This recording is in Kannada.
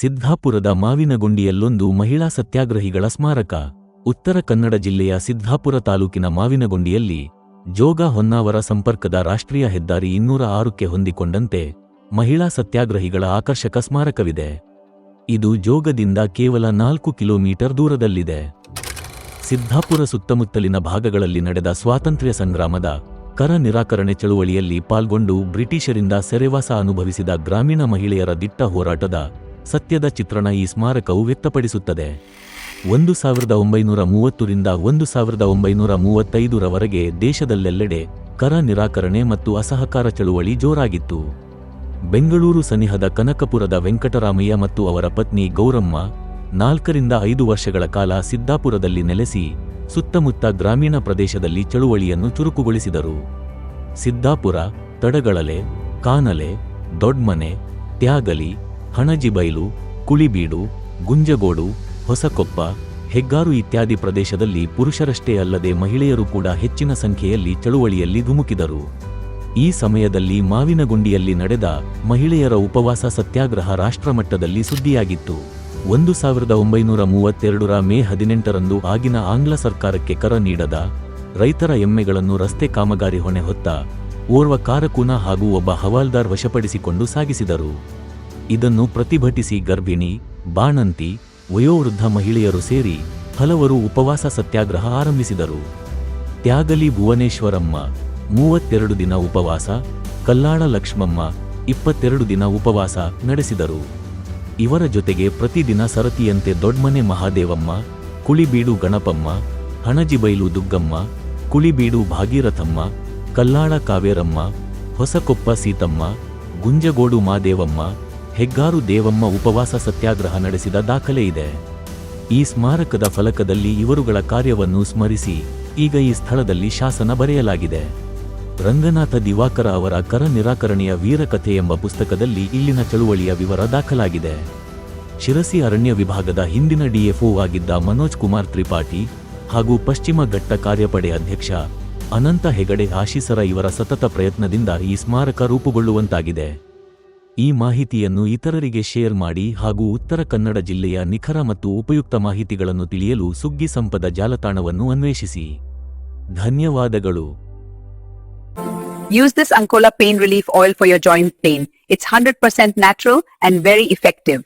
ಸಿದ್ಧಾಪುರದ ಮಾವಿನಗೊಂಡಿಯಲ್ಲೊಂದು ಮಹಿಳಾ ಸತ್ಯಾಗ್ರಹಿಗಳ ಸ್ಮಾರಕ. ಉತ್ತರ ಕನ್ನಡ ಜಿಲ್ಲೆಯ ಸಿದ್ಧಾಪುರ ತಾಲೂಕಿನ ಮಾವಿನಗೊಂಡಿಯಲ್ಲಿ ಜೋಗ ಹೊನ್ನಾವರ ಸಂಪರ್ಕದ ರಾಷ್ಟ್ರೀಯ ಹೆದ್ದಾರಿ ಇನ್ನೂರ ಆರುಕ್ಕೆ ಹೊಂದಿಕೊಂಡಂತೆ ಮಹಿಳಾ ಸತ್ಯಾಗ್ರಹಿಗಳ ಆಕರ್ಷಕ ಸ್ಮಾರಕವಿದೆ. ಇದು ಜೋಗದಿಂದ ಕೇವಲ ನಾಲ್ಕು ಕಿಲೋಮೀಟರ್ ದೂರದಲ್ಲಿದೆ. ಸಿದ್ಧಾಪುರ ಸುತ್ತಮುತ್ತಲಿನ ಭಾಗಗಳಲ್ಲಿ ನಡೆದ ಸ್ವಾತಂತ್ರ್ಯ ಸಂಗ್ರಾಮದ ಕರ ನಿರಾಕರಣೆ ಚಳುವಳಿಯಲ್ಲಿ ಪಾಲ್ಗೊಂಡು ಬ್ರಿಟಿಷರಿಂದ ಸೆರೆವಾಸ ಅನುಭವಿಸಿದ ಗ್ರಾಮೀಣ ಮಹಿಳೆಯರ ದಿಟ್ಟ ಹೋರಾಟದ ಸತ್ಯದ ಚಿತ್ರಣ ಈ ಸ್ಮಾರಕವು ವ್ಯಕ್ತಪಡಿಸುತ್ತದೆ. ಒಂದು ಸಾವಿರದ ಒಂಬೈನೂರ ಮೂವತ್ತರಿಂದ ಒಂದು ಸಾವಿರದ ಒಂಬೈನೂರ ಮೂವತ್ತೈದರವರೆಗೆ ದೇಶದಲ್ಲೆಲ್ಲೆಡೆ ಕರ ನಿರಾಕರಣೆ ಮತ್ತು ಅಸಹಕಾರ ಚಳುವಳಿ ಜೋರಾಗಿತ್ತು. ಬೆಂಗಳೂರು ಸನಿಹದ ಕನಕಪುರದ ವೆಂಕಟರಾಮಯ್ಯ ಮತ್ತು ಅವರ ಪತ್ನಿ ಗೌರಮ್ಮ ನಾಲ್ಕರಿಂದ ಐದು ವರ್ಷಗಳ ಕಾಲ ಸಿದ್ದಾಪುರದಲ್ಲಿ ನೆಲೆಸಿ ಸುತ್ತಮುತ್ತ ಗ್ರಾಮೀಣ ಪ್ರದೇಶದಲ್ಲಿ ಚಳುವಳಿಯನ್ನು ಚುರುಕುಗೊಳಿಸಿದರು. ಸಿದ್ದಾಪುರ, ತಡಗಳಲೆ, ಕಾನಲೆ, ದೊಡ್ಮನೆ, ತ್ಯಾಗಲಿ ಹಣಜಿಬೈಲು ಕುಳಿಬೀಡು, ಗುಂಜಗೋಡು, ಹೊಸಕೊಪ್ಪ, ಹೆಗ್ಗಾರು ಇತ್ಯಾದಿ ಪ್ರದೇಶದಲ್ಲಿ ಪುರುಷರಷ್ಟೇ ಅಲ್ಲದೆ ಮಹಿಳೆಯರು ಕೂಡ ಹೆಚ್ಚಿನ ಸಂಖ್ಯೆಯಲ್ಲಿ ಚಳುವಳಿಯಲ್ಲಿ ಧುಮುಕಿದರು. ಈ ಸಮಯದಲ್ಲಿ ಮಾವಿನಗುಂಡಿಯಲ್ಲಿ ನಡೆದ ಮಹಿಳೆಯರ ಉಪವಾಸ ಸತ್ಯಾಗ್ರಹ ರಾಷ್ಟ್ರಮಟ್ಟದಲ್ಲಿ ಸುದ್ದಿಯಾಗಿತ್ತು. ಒಂದು ಸಾವಿರದ ಒಂಬೈನೂರ ಮೂವತ್ತೆರಡರ ಮೇ ಹದಿನೆಂಟರಂದು ಆಗಿನ ಆಂಗ್ಲ ಸರ್ಕಾರಕ್ಕೆ ಕರ ನೀಡದ ರೈತರ ಎಮ್ಮೆಗಳನ್ನು ರಸ್ತೆ ಕಾಮಗಾರಿ ಹೊಣೆ ಹೊತ್ತ ಓರ್ವ ಕಾರಕೂನ ಹಾಗೂ ಒಬ್ಬ ಹವಾಲ್ದಾರ್ ವಶಪಡಿಸಿಕೊಂಡು ಸಾಗಿಸಿದರು. ಇದನ್ನು ಪ್ರತಿಭಟಿಸಿ ಗರ್ಭಿಣಿ, ಬಾಣಂತಿ, ವಯೋವೃದ್ಧ ಮಹಿಳೆಯರು ಸೇರಿ ಹಲವರು ಉಪವಾಸ ಸತ್ಯಾಗ್ರಹ ಆರಂಭಿಸಿದರು. ತ್ಯಾಗಲಿ ಭುವನೇಶ್ವರಮ್ಮ, ಮೂವತ್ತೆರಡು ದಿನ ಉಪವಾಸ, ಕಲ್ಲಾಳ ಲಕ್ಷ್ಮಮ್ಮ, ಇಪ್ಪತ್ತೆರಡು ದಿನ ಉಪವಾಸ ನಡೆಸಿದರು. ಇವರ ಜೊತೆಗೆ ಪ್ರತಿದಿನ ಸರತಿಯಂತೆ ದೊಡ್ಮನೆ ಮಹಾದೇವಮ್ಮ, ಕುಳಿಬೀಡು ಗಣಪಮ್ಮ, ಹಣಜಿಬೈಲು ದುಗ್ಗಮ್ಮ, ಕುಳಿಬೀಡು ಭಾಗೀರಥಮ್ಮ, ಕಲ್ಲಾಳ ಕಾವೇರಮ್ಮ, ಹೊಸಕೊಪ್ಪ ಸೀತಮ್ಮ, ಗುಂಜಗೋಡು ಮಾದೇವಮ್ಮ ಹೆಗ್ಗಾರು ದೇವಮ್ಮ ಉಪವಾಸ ಸತ್ಯಾಗ್ರಹ ನಡೆಸಿದ ದಾಖಲೆ ಇದೆ. ಈ ಸ್ಮಾರಕದ ಫಲಕದಲ್ಲಿ ಇವರುಗಳ ಕಾರ್ಯವನ್ನು ಸ್ಮರಿಸಿ, ಈಗ ಈ ಸ್ಥಳದಲ್ಲಿ ಶಾಸನ ಬರೆಯಲಾಗಿದೆ. ರಂಗನಾಥ ದಿವಾಕರ ಅವರ ಕರ ನಿರಾಕರಣೆಯ ವೀರಕಥೆ ಎಂಬ ಪುಸ್ತಕದಲ್ಲಿ ಇಲ್ಲಿನ ಚಳುವಳಿಯ ವಿವರ ದಾಖಲಾಗಿದೆ. ಶಿರಸಿ ಅರಣ್ಯ ವಿಭಾಗದ ಹಿಂದಿನ ಡಿಎಫ್ಒ ಆಗಿದ್ದ ಮನೋಜ್ ಕುಮಾರ್ ತ್ರಿಪಾಠಿ ಹಾಗೂ ಪಶ್ಚಿಮ ಘಟ್ಟ ಕಾರ್ಯಪಡೆ ಅಧ್ಯಕ್ಷ ಅನಂತ ಹೆಗಡೆ ಆಶೀಸರ ಇವರ ಸತತ ಪ್ರಯತ್ನದಿಂದ ಈ ಸ್ಮಾರಕ ರೂಪುಗೊಳ್ಳುವಂತಾಗಿದೆ. ಈ ಮಾಹಿತಿಯನ್ನು ಇತರರಿಗೆ ಶೇರ್ ಮಾಡಿ ಹಾಗೂ ಉತ್ತರ ಕನ್ನಡ ಜಿಲ್ಲೆಯ ನಿಖರ ಮತ್ತು ಉಪಯುಕ್ತ ಮಾಹಿತಿಗಳನ್ನು ತಿಳಿಯಲು ಸುಗ್ಗಿ ಸಂಪದ ಜಾಲತಾಣವನ್ನು ಅನ್ವೇಷಿಸಿ ಧನ್ಯವಾದಗಳು Use this Ancola pain relief oil for your joint pain. It's 100% natural and very effective.